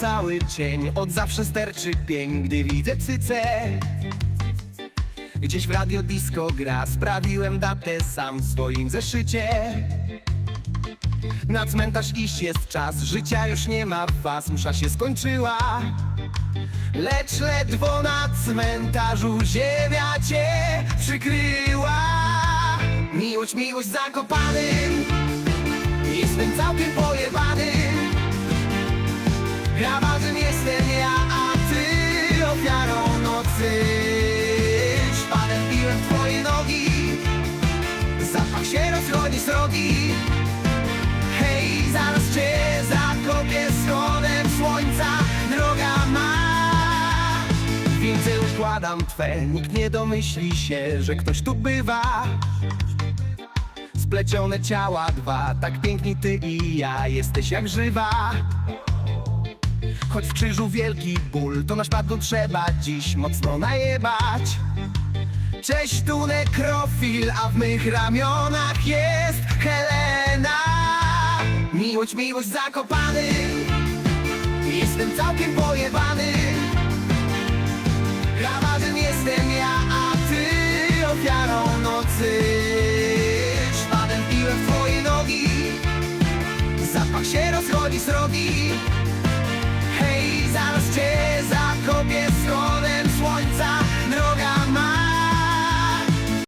cały cień Od zawsze sterczy pień, gdy widzę cycę Gdzieś w radio disco gra. Sprawiłem datę sam w swoim zeszycie. Na cmentarz iść jest czas. Życia już nie ma was. Msza się skończyła. Lecz ledwo na cmentarzu Ziemia cię przykryła. Miłość, miłość zakopanym. Jestem całkiem pojebany Grabarzem jestem ja, a ty ofiarą nocy. Szpanem piłem twoje nogi. Zapach się rozchodzi z rogi Hej, zaraz cię zakopię schodem słońca. Droga ma. Więcej układam twe. Nikt nie domyśli się, że ktoś tu bywa. Splecione ciała dwa. Tak piękni ty i ja. Jesteś jak żywa Choć w krzyżu wielki ból To na szpadlu trzeba dziś mocno najebać. Cześć tu nekrofil A w mych ramionach jest Helena. Miłość, miłość zakopany. Jestem całkiem pojebany. Grabarzem jestem ja, a ty ofiarą nocy. Szpadem piłem w twoje nogi. Zapach się rozchodzi z